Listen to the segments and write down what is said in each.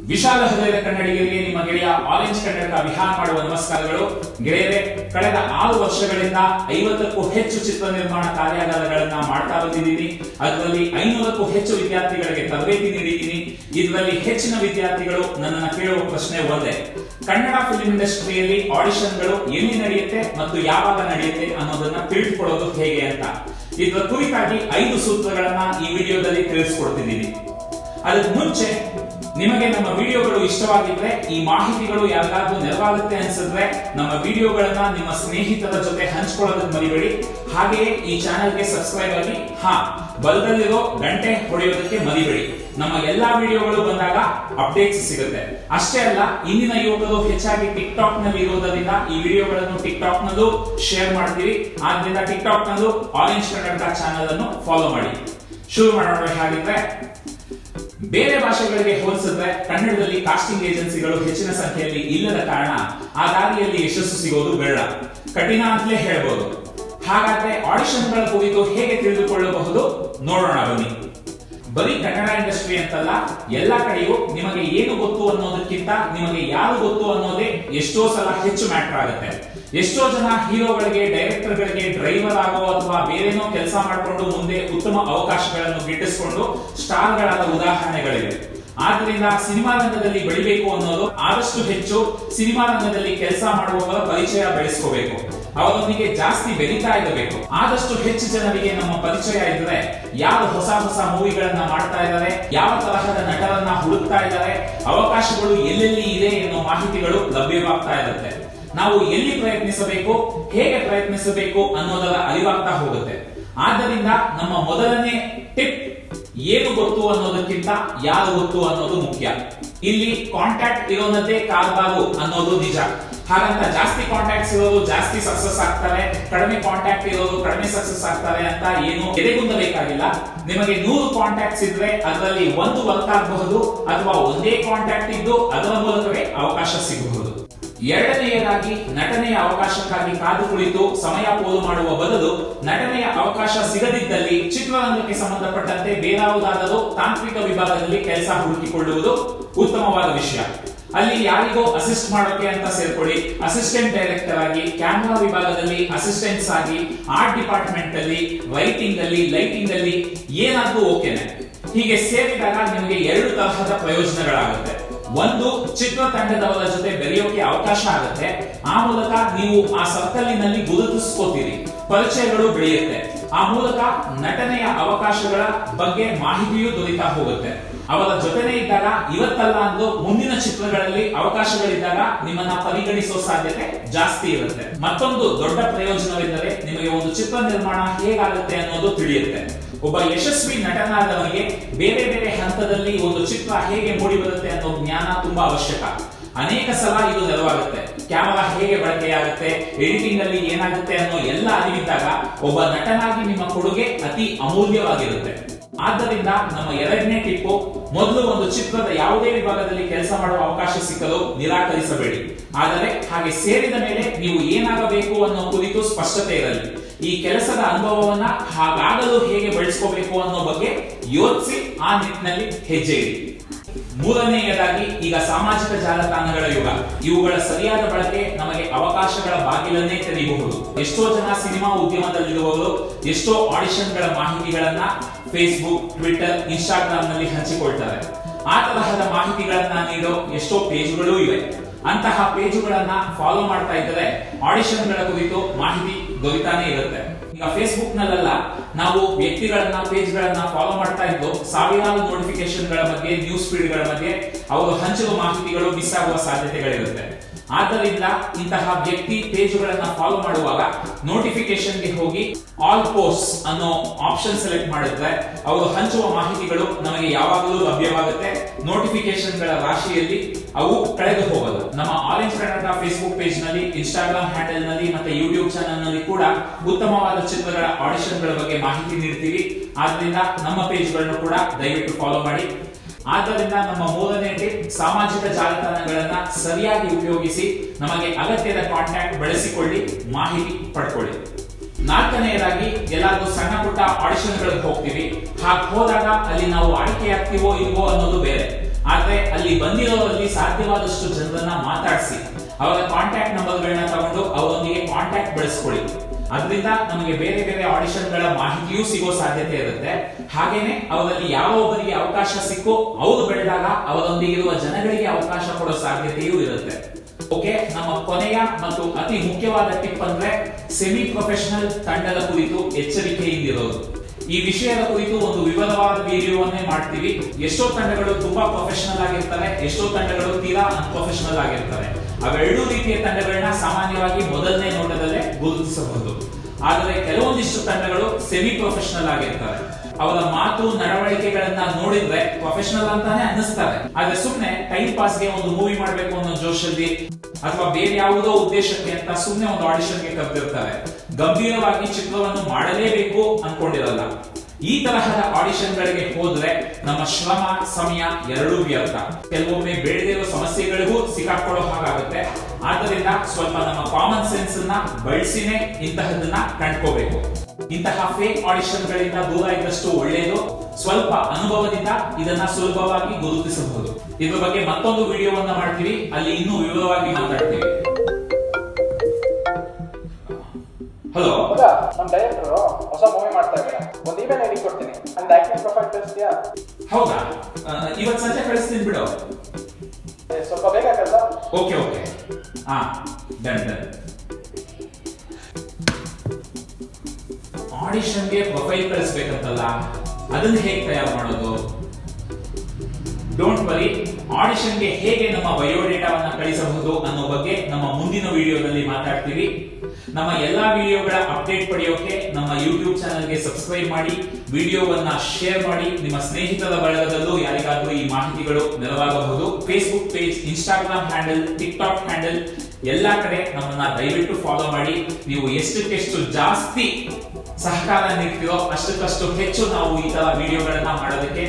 ವಿಶಾಲ ಹೃದಯದ ಕನ್ನಡಿಗರಿಗೆ ನಿಮ್ಮ ಗೆಳೆಯ ಆರೆಂಜ್ ಕನ್ನಡಕ ವಿಹಾರ ಮಾಡುವ ನಮಸ್ಕಾರಗಳು. ಗೆಳೆಯರೆ, ಕಳೆದ ಆರು ವರ್ಷಗಳಿಂದ ಐವತ್ತಕ್ಕೂ ಹೆಚ್ಚು ಚಿತ್ರ ನಿರ್ಮಾಣ ಕಾರ್ಯಾಗಾರಗಳನ್ನ ಮಾಡ್ತಾ ಬಂದಿದ್ದೀನಿ. ಅದರಲ್ಲಿ ಐನೂರಕ್ಕೂ ಹೆಚ್ಚು ವಿದ್ಯಾರ್ಥಿಗಳಿಗೆ ತರಬೇತಿ ನೀಡಿದ್ದೀನಿ. ಇದರಲ್ಲಿ ಹೆಚ್ಚಿನ ವಿದ್ಯಾರ್ಥಿಗಳು ನನ್ನನ್ನು ಕೇಳುವ ಪ್ರಶ್ನೆ ಒಂದೇ. ಕನ್ನಡ ಫಿಲ್ಮ್ ಇಂಡಸ್ಟ್ರಿಯಲ್ಲಿ ಆಡಿಷನ್ಗಳು ಎಲ್ಲಿ ನಡೆಯುತ್ತೆ ಮತ್ತು ಯಾವಾಗ ನಡೆಯುತ್ತೆ ಅನ್ನೋದನ್ನ ತಿಳಿದುಕೊಳ್ಳೋದು ಹೇಗೆ ಅಂತ. ಇದರ ಕುರಿತಾಗಿ ಐದು ಸೂತ್ರಗಳನ್ನ ಈ ವಿಡಿಯೋದಲ್ಲಿ ತಿಳಿಸ್ಕೊಡ್ತಿದ್ದೀನಿ. ಅದಕ್ಕೆ ಮುಂಚೆ ನಿಮಗೆ ನಮ್ಮ ವಿಡಿಯೋಗಳು ಇಷ್ಟವಾಗಿದ್ರೆ ಈ ಮಾಹಿತಿಗಳು ಯಾರಿಗಾದ್ರೂ ನೆರವಾಗುತ್ತೆ ಅನ್ಸಿದ್ರೆ ನಮ್ಮ ವಿಡಿಯೋಗಳನ್ನ ನಿಮ್ಮ ಸ್ನೇಹಿತರ ಜೊತೆ ಹಂಚ್ಕೊಳ್ಳೋದಕ್ಕೆ ಮರಿಬೇಡಿ. ಹಾಗೆಯೇ ಈ ಚಾನೆಲ್ಗೆ ಸಬ್ಸ್ಕ್ರೈಬ್ ಆಗಿ, ಹಾ, ಬಲದಲ್ಲಿರೋ ಗಂಟೆ ಹೊಡೆಯೋದಕ್ಕೆ ಮರಿಬೇಡಿ. ನಮ್ಮ ಎಲ್ಲಾ ವಿಡಿಯೋಗಳು ಬಂದಾಗ ಅಪ್ಡೇಟ್ಸ್ ಸಿಗುತ್ತೆ. ಅಷ್ಟೇ ಅಲ್ಲ, ಇಂದಿನ ಯುವಕರು ಹೆಚ್ಚಾಗಿ ಟಿಕ್ ಟಾಕ್ನಲ್ಲಿ ಇರೋದರಿಂದ ಈ ವಿಡಿಯೋಗಳನ್ನು ಟಿಕ್ ಟಾಕ್ ನಲ್ಲೂ ಶೇರ್ ಮಾಡ್ತೀವಿ ಆದ್ರಿಂದ ಟಿಕ್ ಟಾಕ್ ನಲ್ಲೂ ಆರೆಂಜ್ ಕನ್ನಡ ಚಾನೆಲ್ ಅನ್ನು ಫಾಲೋ ಮಾಡಿ. ಶುರು ಮಾಡೋಣ ಹಾಗಿದ್ರೆ ಬೇರೆ ಭಾಷೆಗಳಿಗೆ ಹೋಲಿಸಿದ್ರೆ ಕನ್ನಡದಲ್ಲಿ ಕಾಸ್ಟಿಂಗ್ ಏಜೆನ್ಸಿಗಳು ಹೆಚ್ಚಿನ ಸಂಖ್ಯೆಯಲ್ಲಿ ಇಲ್ಲದ ಕಾರಣ ಆ ದಾರಿಯಲ್ಲಿ ಯಶಸ್ಸು ಸಿಗೋದು ಬೇಡ. ಕಠಿಣ ಅಂತಲೇ ಹೇಳ್ಬೋದು. ಹಾಗಾದ್ರೆ ಆಡಿಷನ್ಗಳ ಕುರಿತು ಹೇಗೆ ತಿಳಿದುಕೊಳ್ಳಬಹುದು? ನೋಡೋಣ ಬನ್ನಿ. ಬರೀ ಕನ್ನಡ ಇಂಡಸ್ಟ್ರಿ ಅಂತಲ್ಲ, ಎಲ್ಲ ಕಡೆಯೂ ನಿಮಗೆ ಏನು ಗೊತ್ತು ಅನ್ನೋದಕ್ಕಿಂತ ನಿಮಗೆ ಯಾರು ಗೊತ್ತು ಅನ್ನೋದೇ ಎಷ್ಟೋ ಸಲ ಹೆಚ್ಚು ಮ್ಯಾಟರ್ ಆಗುತ್ತೆ. ಎಷ್ಟೋ ಜನ ಹೀರೋಗಳಿಗೆ, ಡೈರೆಕ್ಟರ್ಗಳಿಗೆ ಡ್ರೈವರ್ ಆಗೋ ಅಥವಾ ಬೇರೇನೋ ಕೆಲಸ ಮಾಡಿಕೊಂಡು ಮುಂದೆ ಉತ್ತಮ ಅವಕಾಶಗಳನ್ನು ಗಿಟ್ಟಿಸಿಕೊಂಡು ಸ್ಟಾರ್ಗಳಾದ ಉದಾಹರಣೆಗಳಿವೆ. ಆದ್ರಿಂದ ಸಿನಿಮಾ ರಂಗದಲ್ಲಿ ಬೆಳಿಬೇಕು ಅನ್ನೋದು ಆದಷ್ಟು ಹೆಚ್ಚು ಸಿನಿಮಾ ರಂಗದಲ್ಲಿ ಕೆಲಸ ಮಾಡುವವರ ಪರಿಚಯ ಬೆಳೆಸ್ಕೋಬೇಕು. ಅವರೊಂದಿಗೆ ಜಾಸ್ತಿ ಬೆರೀತಾ ಇರಬೇಕು. ಆದಷ್ಟು ಹೆಚ್ಚು ಜನರಿಗೆ ನಮ್ಮ ಪರಿಚಯ ಇದ್ರೆ, ಯಾರು ಹೊಸ ಹೊಸ ಮೂವಿಗಳನ್ನ ಮಾಡ್ತಾ ಇದ್ದಾರೆ, ಯಾವ ತರಹದ ನಟರನ್ನ ಹುಡುಕ್ತಾ ಇದ್ದಾರೆ, ಅವಕಾಶಗಳು ಎಲ್ಲೆಲ್ಲಿ ಇದೆ ಎನ್ನುವ ಮಾಹಿತಿಗಳು ಲಭ್ಯವಾಗ್ತಾ ಇರುತ್ತೆ. ನಾವು ಎಲ್ಲಿ ಪ್ರಯತ್ನಿಸಬೇಕು, ಹೇಗೆ ಪ್ರಯತ್ನಿಸಬೇಕು ಅನ್ನೋದರ ಅರಿವಾಗ್ತಾ ಹೋಗುತ್ತೆ. ಆದ್ದರಿಂದ ನಮ್ಮ ಮೊದಲನೇ ಟಿಪ್ ಏನು ಗೊತ್ತು ಅನ್ನೋದಕ್ಕಿಂತ ಯಾರು ಗೊತ್ತು ಅನ್ನೋದು ಮುಖ್ಯ. ಇಲ್ಲಿ ಕಾಂಟ್ಯಾಕ್ಟ್ ಇರೋನದೇ ಕಾರ್ಬಾರು ಅನ್ನೋದು ನಿಜ. ಹಾಗಂತ ಜಾಸ್ತಿ ಕಾಂಟ್ಯಾಕ್ಟ್ಸ್ ಇರೋರು ಜಾಸ್ತಿ ಸಕ್ಸಸ್ ಆಗ್ತಾರೆ, ಕಡಿಮೆ ಕಾಂಟ್ಯಾಕ್ಟ್ ಇರೋರು ಕಡಿಮೆ ಸಕ್ಸಸ್ ಆಗ್ತಾರೆ ಅಂತ ಏನು ಎದೆಗುಂದಬೇಕಾಗಿಲ್ಲ. ನಿಮಗೆ ನೂರು ಕಾಂಟ್ಯಾಕ್ಟ್ಸ್ ಇದ್ರೆ ಅದರಲ್ಲಿ ಒಂದು ವರ್ಕ್ ಆಗಬಹುದು, ಅಥವಾ ಒಂದೇ ಕಾಂಟ್ಯಾಕ್ಟ್ ಇದ್ದು ಅದರ ಮೂಲಕವೇ ಅವಕಾಶ ಸಿಗಬಹುದು. ಎರಡನೆಯದಾಗಿ ನಟನೆಯ ಅವಕಾಶಕ್ಕಾಗಿ ಕಾದು ಕುಳಿತು ಸಮಯ ಪೋಲು ಮಾಡುವ ಬದಲು ನಟನೆಯ ಅವಕಾಶ ಸಿಗದಿದ್ದಲ್ಲಿ ಚಿತ್ರರಂಗಕ್ಕೆ ಸಂಬಂಧಪಟ್ಟಂತೆ ಬೇರಾವುದಾದರೂ ತಾಂತ್ರಿಕ ವಿಭಾಗದಲ್ಲಿ ಕೆಲಸ ಹುಡುಕಿಕೊಳ್ಳುವುದು ಉತ್ತಮವಾದ ವಿಷಯ. ಅಲ್ಲಿ ಯಾರಿಗೋ ಅಸಿಸ್ಟ್ ಮಾಡೋಕೆ ಅಂತ ಸೇರ್ಕೊಳ್ಳಿ. ಅಸಿಸ್ಟೆಂಟ್ ಡೈರೆಕ್ಟರ್ ಆಗಿ ಕ್ಯಾಮ್ರಾ ವಿಭಾಗದಲ್ಲಿ ಅಸಿಸ್ಟೆಂಟ್ಸ್ ಆಗಿ ಆರ್ಟ್ ಡಿಪಾರ್ಟ್ಮೆಂಟ್ ಅಲ್ಲಿ ವೈಟಿಂಗ್ ಅಲ್ಲಿ ಲೈಟಿಂಗ್ ಅಲ್ಲಿ ಏನಾದ್ರೂ ಓಕೆನೆ ಹೀಗೆ ಸೇರಿದಾಗ ನಿಮಗೆ ಎರಡು ತರಹದ ಪ್ರಯೋಜನಗಳಾಗುತ್ತೆ. ಒಂದು ಚಿತ್ರ ತಂಡದವರ ಜೊತೆ ಬೆರೆಯೋಕೆ ಅವಕಾಶ ಆಗುತ್ತೆ. ಆ ಮೂಲಕ ನೀವು ಆ ಸರ್ಕಲಿನಲ್ಲಿ ಗುರುತಿಸ್ಕೋತೀರಿ. ಪರಿಚಯಗಳು ಬೆಳೆಯುತ್ತೆ. ಆ ಮೂಲಕ ನಟನೆಯ ಅವಕಾಶಗಳ ಬಗ್ಗೆ ಮಾಹಿತಿಯೂ ದೊರೀತಾ ಹೋಗುತ್ತೆ. ಅವರ ಜೊತೆನೇ ಇದ್ದಾಗ ಇವತ್ತಲ್ಲ ಅಂದು ಮುಂದಿನ ಚಿತ್ರಗಳಲ್ಲಿ ಅವಕಾಶಗಳಿದ್ದಾಗ ನಿಮ್ಮನ್ನ ಪರಿಗಣಿಸೋ ಸಾಧ್ಯತೆ ಜಾಸ್ತಿ ಇರುತ್ತೆ. ಮತ್ತೊಂದು ದೊಡ್ಡ ಪ್ರಯೋಜನವೆಂದರೆ ನಿಮಗೆ ಒಂದು ಚಿತ್ರ ನಿರ್ಮಾಣ ಹೇಗಾಗುತ್ತೆ ಅನ್ನೋದು ತಿಳಿಯುತ್ತೆ. ಒಬ್ಬ ಯಶಸ್ವಿ ನಟನಾದವನಿಗೆ ಬೇರೆ ಬೇರೆ ಹಂತದಲ್ಲಿ ಒಂದು ಚಿತ್ರ ಹೇಗೆ ಮೂಡಿ ಬರುತ್ತೆ ಅನ್ನೋ ಜ್ಞಾನ ತುಂಬಾ ಅವಶ್ಯಕ. ಅನೇಕ ಸಲ ಇದು ನೆರವಾಗುತ್ತೆ. ಕ್ಯಾಮರಾ ಹೇಗೆ ಬಳಕೆಯಾಗುತ್ತೆ, ಎಡಿಟಿಂಗ್ ಅಲ್ಲಿ ಏನಾಗುತ್ತೆ ಅನ್ನೋ ಎಲ್ಲ ಅರಿವಿದ್ದಾಗ ಒಬ್ಬ ನಟನಾಗಿ ನಿಮ್ಮ ಕೊಡುಗೆ ಅತಿ ಅಮೂಲ್ಯವಾಗಿರುತ್ತೆ. ಆದ್ದರಿಂದ ನಮ್ಮ ಎರಡನೇ ಟಿಪ್ಪು, ಮೊದಲು ಒಂದು ಚಿತ್ರದ ಯಾವುದೇ ವಿಭಾಗದಲ್ಲಿ ಕೆಲಸ ಮಾಡುವ ಅವಕಾಶ ಸಿಕ್ಕಲು ನಿರಾಕರಿಸಬೇಡಿ. ಆದರೆ ಹಾಗೆ ಸೇರಿದ ಮೇಲೆ ನೀವು ಏನಾಗಬೇಕು ಅನ್ನೋ ಕುರಿತು ಸ್ಪಷ್ಟತೆ ಇರಲಿ. ಈ ಕೆಲಸದ ಅನುಭವವನ್ನ ಹಾಗಾಗಲು ಹೇಗೆ ಬಳಸ್ಕೋಬೇಕು ಅನ್ನೋ ಬಗ್ಗೆ ಯೋಚಿಸಿ ಆ ನಿಟ್ಟಿನಲ್ಲಿ ಹೆಜ್ಜೆ ಇಡಿ. ಮೂರನೆಯದಾಗಿ ಈಗ ಸಾಮಾಜಿಕ ಜಾಲತಾಣಗಳ ಯುಗ. ಇವುಗಳ ಸರಿಯಾದ ಬಳಕೆ ನಮಗೆ ಅವಕಾಶಗಳ ಬಾಗಿಲನ್ನೇ ತೆರೆಯಬಹುದು. ಎಷ್ಟೋ ಜನ ಸಿನಿಮಾ ಉದ್ಯಮದಲ್ಲಿರುವವರು, ಎಷ್ಟೋ ಆಡಿಷನ್ಗಳ ಮಾಹಿತಿಗಳನ್ನ ಫೇಸ್ಬುಕ್ ಟ್ವಿಟರ್ ಇನ್ಸ್ಟಾಗ್ರಾಮ್ನಲ್ಲಿ ಹಂಚಿಕೊಳ್ತಾರೆ. ಆ ತರಹದ ಮಾಹಿತಿಗಳನ್ನ ನೀಡೋ ಎಷ್ಟೋ ಪೇಜ್ಗಳೂ ಇವೆ. ಅಂತಹ ಪೇಜುಗಳನ್ನ ಫಾಲೋ ಮಾಡ್ತಾ ಇದ್ದರೆ, ಆಡಿಷನ್ಗಳ ಕುರಿತು ಮಾಹಿತಿ ದೊರೀತಾನೆ ಇರುತ್ತೆ. ಈಗ ಫೇಸ್ಬುಕ್ ನಲ್ಲೆಲ್ಲ ನಾವು ವ್ಯಕ್ತಿಗಳನ್ನ ಪೇಜ್ ಗಳನ್ನ ಫಾಲೋ ಮಾಡ್ತಾ ಇದ್ದು ಸಾವಿರಾರು ನೋಟಿಫಿಕೇಶನ್ಗಳ ಬಗ್ಗೆ ನ್ಯೂಸ್ ಫೀಡ್ಗಳ ಬಗ್ಗೆ ಅವರು ಹಂಚುವ ಮಾಹಿತಿಗಳು ಮಿಸ್ ಆಗುವ ಸಾಧ್ಯತೆಗಳಿರುತ್ತೆ. ಆದ್ದರಿಂದ ಇಂತಹ ವ್ಯಕ್ತಿ ಪೇಜ್ಗಳನ್ನ ಫಾಲೋ ಮಾಡುವಾಗ ನೋಟಿಫಿಕೇಶನ್ಗೆ ಹೋಗಿ ಆಲ್ ಪೋಸ್ಟ್ ಅನ್ನೋ ಆಪ್ಷನ್ ಸೆಲೆಕ್ಟ್ ಮಾಡಿದ್ರೆ ಅವರು ಹಂಚುವ ಮಾಹಿತಿಗಳು ನಮಗೆ ಯಾವಾಗಲೂ ಲಭ್ಯವಾಗುತ್ತೆ. ನೋಟಿಫಿಕೇಶನ್ಗಳ ರಾಶಿಯಲ್ಲಿ ಅವು ಕಳೆದು ಹೋಗಲು ನಮ್ಮ ಆರೆಂಜ್ ಕರ್ನಾಟಕ ಫೇಸ್ಬುಕ್ ಪೇಜ್ನಲ್ಲಿ ಇನ್ಸ್ಟಾಗ್ರಾಮ್ ಹ್ಯಾಂಡಲ್ನಲ್ಲಿ ಮತ್ತೆ ಯೂಟ್ಯೂಬ್ ಚಾನಲ್ನಲ್ಲಿ ಕೂಡ ಉತ್ತಮವಾದ ಚಿತ್ರಗಳ ಆಡಿಷನ್ಗಳ ಬಗ್ಗೆ ಮಾಹಿತಿ ನೀಡ್ತೀವಿ. ಆದ್ರಿಂದ ನಮ್ಮ ಪೇಜ್ಗಳನ್ನು ಕೂಡ ದಯವಿಟ್ಟು ಫಾಲೋ ಮಾಡಿ. ಆದ್ದರಿಂದ ನಮ್ಮ ಮೂರನೇ ಟಿಪ್ ಸಾಮಾಜಿಕ ಜಾಲತಾಣಗಳನ್ನ ಸರಿಯಾಗಿ ಉಪಯೋಗಿಸಿ ನಮಗೆ ಅಗತ್ಯದ ಕಾಂಟ್ಯಾಕ್ಟ್ ಬಳಸಿಕೊಳ್ಳಿ, ಮಾಹಿತಿ ಪಡ್ಕೊಳ್ಳಿ. ನಾಲ್ಕನೆಯದಾಗಿ, ಎಲ್ಲಾದ್ರೂ ಸಣ್ಣ ಪುಟ್ಟ ಆಡಿಷನ್ ಗಳಿಗೆ ಹೋಗ್ತೀವಿ. ಹಾಗೆ ಹೋದಾಗ ಅಲ್ಲಿ ನಾವು ಆಯ್ಕೆ ಆಗ್ತೀವೋ ಇಲ್ವೋ ಅನ್ನೋದು ಬೇರೆ. ಆದ್ರೆ ಅಲ್ಲಿ ಅಲ್ಲಿ ಬಂದಿರೋರಲ್ಲಿ ಸಾಧ್ಯವಾದಷ್ಟು ಜನರನ್ನ ಮಾತಾಡಿಸಿ, ಅವರ ಕಾಂಟ್ಯಾಕ್ಟ್ ನಂಬರ್ಗಳನ್ನ ತಗೊಂಡು ಅವರೊಂದಿಗೆ ಕಾಂಟ್ಯಾಕ್ಟ್ ಬೆಳೆಸ್ಕೊಳ್ಳಿ. ಅದರಿಂದ ನಮಗೆ ಬೇರೆ ಬೇರೆ ಆಡಿಷನ್ಗಳ ಮಾಹಿತಿಯೂ ಸಿಗೋ ಸಾಧ್ಯತೆ ಇರುತ್ತೆ. ಹಾಗೇನೆ ಅವರಲ್ಲಿ ಯಾವ ಒಬ್ಬರಿಗೆ ಅವಕಾಶ ಸಿಕ್ಕೋ ಅವರು ಬೆಳೆದಾಗ ಅವರೊಂದಿಗಿರುವ ಜನಗಳಿಗೆ ಅವಕಾಶ ಕೊಡೋ ಸಾಧ್ಯತೆಯೂ ಇರುತ್ತೆ. ಓಕೆ ನಮ್ಮ ಕೊನೆಯ ಮತ್ತು ಅತಿ ಮುಖ್ಯವಾದ ಟಿಪ್ ಅಂದ್ರೆ ಸೆಮಿ ಪ್ರೊಫೆಷನಲ್ ತಂಡದ ಕುರಿತು ಎಚ್ಚರಿಕೆಯಿಂದಿರೋದು. ಈ ವಿಷಯದ ಕುರಿತು ಒಂದು ವಿವರವಾದ ವಿಡಿಯೋವನ್ನೇ ಮಾಡ್ತೀವಿ. ಎಷ್ಟೋ ತಂಡಗಳು ತುಂಬಾ ಪ್ರೊಫೆಷನಲ್ ಆಗಿರ್ತವೆ, ಎಷ್ಟೋ ತಂಡಗಳು ತೀರಾ ಅನ್ಪ್ರೊಫೆಷನಲ್ ಆಗಿರ್ತವೆ. ಅವೆರಡೂ ರೀತಿಯ ತಂಡಗಳನ್ನ ಸಾಮಾನ್ಯವಾಗಿ ಮೊದಲನೇ ನೋಟದಲ್ಲೇ ಆದರೆ ಕೆಲವೊಂದಿಷ್ಟು ತಂಡಗಳು ಸೆಮಿ ಪ್ರೊಫೆಷನಲ್ ಆಗಿರ್ತಾರೆ. ಅವರ ಮಾತು, ನಡವಳಿಕೆಗಳನ್ನ ನೋಡಿದ್ರೆ ಪ್ರೊಫೆಷನಲ್ ಅಂತಾನೆ ಅನ್ನಿಸ್ತಾರೆ ಆದ್ರೆ ಸುಮ್ನೆ ಟೈಮ್ ಪಾಸ್ಗೆ ಒಂದು ಮೂವಿ ಮಾಡ್ಬೇಕು ಅನ್ನೋ ಜೋಶಲ್ಲಿ ಅಥವಾ ಬೇರೆ ಯಾವುದೋ ಉದ್ದೇಶಕ್ಕೆ ಅಂತ ಸುಮ್ನೆ ಒಂದು ಆಡಿಷನ್ಗೆ ಕರೆದಿರ್ತಾರೆ. ಗಂಭೀರವಾಗಿ ಚಿತ್ರವನ್ನು ಮಾಡಲೇಬೇಕು ಅನ್ಕೊಂಡಿರಲ್ಲ. ಈ ತರಹದ ಆಡಿಷನ್ ಗಳಿಗೆ ಹೋದ್ರೆ ನಮ್ಮ ಶ್ರಮ, ಸಮಯ ಎರಡೂ ವ್ಯರ್ಥ. ಕೆಲವೊಮ್ಮೆ ಬೇಡದೇ ಇರೋ ಸಮಸ್ಯೆಗಳಿಗೂ ಸಿಕ್ಕಾಕೊಳ್ಳೋ ಹಾಗಾಗುತ್ತೆ. ಆದ್ದರಿಂದ ಸ್ವಲ್ಪ ನಮ್ಮ ಕಾಮನ್ ಸೆನ್ಸ್ ಅನ್ನ ಬಳಸಿನೇ ಇಂತಹದನ್ನ ಕಂಡ್ಕೋಬೇಕು. ಇಂತಹ ಫೇಕ್ ಆಡಿಷನ್ ಗಳಿಂದ ದೂರ ಇದ್ದಷ್ಟು ಒಳ್ಳೆಯದು ಸ್ವಲ್ಪ ಅನುಭವದಿಂದ ಇದನ್ನ ಸುಲಭವಾಗಿ ಗುರುತಿಸಬಹುದು. ಇದ್ರ ಬಗ್ಗೆ ಮತ್ತೊಂದು ವಿಡಿಯೋವನ್ನ ಮಾಡ್ತೀವಿ. ಅಲ್ಲಿ ಇನ್ನೂ ವಿವರವಾಗಿ ಮಾತಾಡ್ತೀವಿ. ಹಲೋ. ಕೊಡ್ತೀನಿ ಅಂಡ್ ಆಕ್ಟಿಂಗ್ ಪ್ರೊಫೈಲ್ ಕಳಿಸ್ತೀಯಾ ಹೌದಾ? ಇವತ್ತು ಸಂಜೆ ಕಳಿಸ್ತೀನಿ ಬಿಡು. ಸ್ವಲ್ಪ ಬೇಗ ಕಳ್ಸ. Okay okay. ಹಾ ಡನ್ ಡನ್ ಆಡಿಷನ್ಗೆ ಪ್ರೊಫೈಲ್ ಕಳಿಸ್ಬೇಕಂತಲ್ಲ ಅದನ್ನ ಹೇಗೆ ತಯಾರು ಮಾಡೋದು? ಡೋಂಟ್ ವರಿ ಆಡಿಷನ್ಗೆ ಹೇಗೆ ನಮ್ಮ ಬಯೋಡೇಟಾವನ್ನು ಕಳಿಸಬಹುದು ಅನ್ನೋ ಬಗ್ಗೆ ನಮ್ಮ ಮುಂದಿನ ವಿಡಿಯೋದಲ್ಲಿ ಮಾತಾಡ್ತೀವಿ. ನಮ್ಮ ಎಲ್ಲಾ ವಿಡಿಯೋಗಳ ಅಪ್ಡೇಟ್ ಪಡೆಯೋಕೆ ನಮ್ಮ ಯೂಟ್ಯೂಬ್ ಚಾನೆಲ್ಗೆ ಸಬ್ಸ್ಕ್ರೈಬ್ ಮಾಡಿ, ವಿಡಿಯೋವನ್ನ ಶೇರ್ ಮಾಡಿ, ನಿಮ್ಮ ಸ್ನೇಹಿತರ ಬಳಗದಲ್ಲೂ ಯಾರಿಗಾದ್ರೂ ಈ ಮಾಹಿತಿಗಳು ನೆರವಾಗಬಹುದು. Facebook page Instagram handle TikTok handle ಎಲ್ಲಾ ಕಡೆ ನಮ್ಮನ್ನ ದಯವಿಟ್ಟು ಫಾಲೋ ಮಾಡಿ. ನೀವು ಎಷ್ಟಕ್ಕೆಷ್ಟು ಜಾಸ್ತಿ ಸಹಕಾರ ನೀಡ್ತೀರೋ ಅಷ್ಟಕ್ಕಷ್ಟು ಹೆಚ್ಚು ನಾವು ಈ ತರ ವಿಡಿಯೋಗಳನ್ನ ಮಾಡೋದಕ್ಕೆ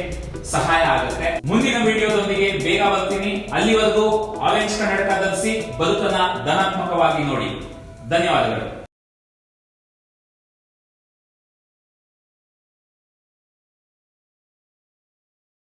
ಸಹಾಯ ಆಗುತ್ತೆ. ಮುಂದಿನ ವಿಡಿಯೋದೊಂದಿಗೆ ಬೇಗ ಬರ್ತೀನಿ. ಅಲ್ಲಿವರೆಗೂ ಆರೆಂಜ್ ಕನ್ನಡಕ ಧರಿಸಿ ಬದುಕನ್ನ ಧನಾತ್ಮಕವಾಗಿ ನೋಡಿ. ధన్యవాదాలు